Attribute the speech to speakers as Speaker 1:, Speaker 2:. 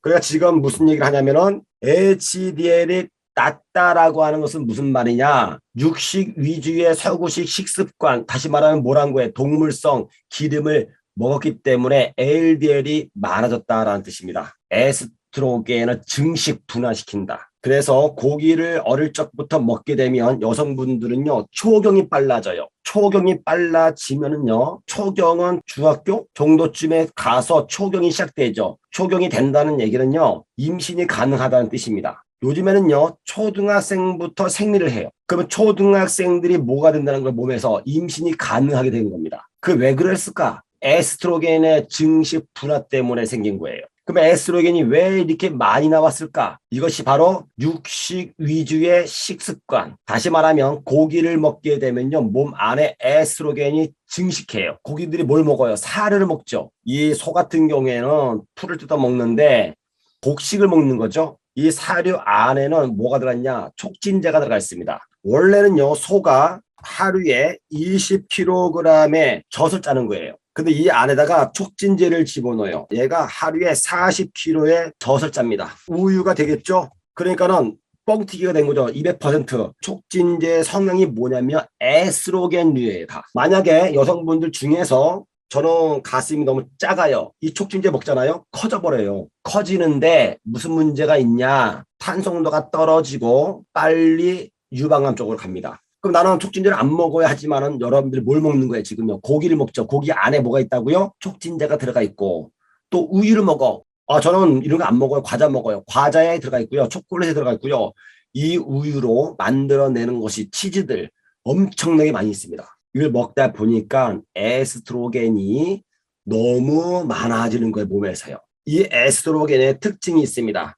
Speaker 1: 그러니까 지금 무슨 얘기를 하냐면은 HDL이 낮다라고 하는 것은 무슨 말이냐? 육식 위주의 서구식 식습관, 다시 말하면 뭐란 거예요? 동물성 기름을 먹었기 때문에 LDL이 많아졌다라는 뜻입니다. 에스트로겐을 증식 분화시킨다. 그래서 고기를 어릴 적부터 먹게 되면 여성분들은요, 초경이 빨라져요. 초경이 빨라지면은요, 초경은 중학교 정도쯤에 가서 초경이 시작되죠. 초경이 된다는 얘기는요, 임신이 가능하다는 뜻입니다. 요즘에는요, 초등학생부터 생리를 해요. 그러면 초등학생들이 뭐가 된다는 걸 몸에서 임신이 가능하게 되는 겁니다. 그 왜 그랬을까? 에스트로겐의 증식 분화 때문에 생긴 거예요. 그럼 에스트로겐이 왜 이렇게 많이 나왔을까? 이것이 바로 육식 위주의 식습관. 다시 말하면 고기를 먹게 되면요. 몸 안에 에스트로겐이 증식해요. 고기들이 뭘 먹어요? 사료를 먹죠. 이 소 같은 경우에는 풀을 뜯어 먹는데 곡식을 먹는 거죠. 이 사료 안에는 뭐가 들어갔냐? 촉진제가 들어가 있습니다. 원래는요, 소가 하루에 20kg의 젖을 짜는 거예요. 근데 이 안에다가 촉진제를 집어넣어요. 얘가 하루에 40kg의 젖을 짭니다. 우유가 되겠죠? 그러니까는 뻥튀기가 된 거죠. 200% 촉진제 성향이 뭐냐면 에스트로겐류예요. 다. 만약에 여성분들 중에서 저는 가슴이 너무 작아요. 이 촉진제 먹잖아요. 커져버려요. 커지는데 무슨 문제가 있냐? 탄성도가 떨어지고 빨리 유방암 쪽으로 갑니다. 그럼 나는 촉진제를 안 먹어야 하지만은 여러분들이 뭘 먹는 거예요 지금요? 고기를 먹죠. 고기 안에 뭐가 있다고요? 촉진제가 들어가 있고 또 우유를 먹어. 아 저는 이런 거 안 먹어요. 과자 먹어요. 과자에 들어가 있고요. 초콜릿에 들어가 있고요. 이 우유로 만들어내는 것이 치즈들 엄청나게 많이 있습니다. 이걸 먹다 보니까 에스트로겐이 너무 많아지는 거예요 몸에서요. 이 에스트로겐의 특징이 있습니다.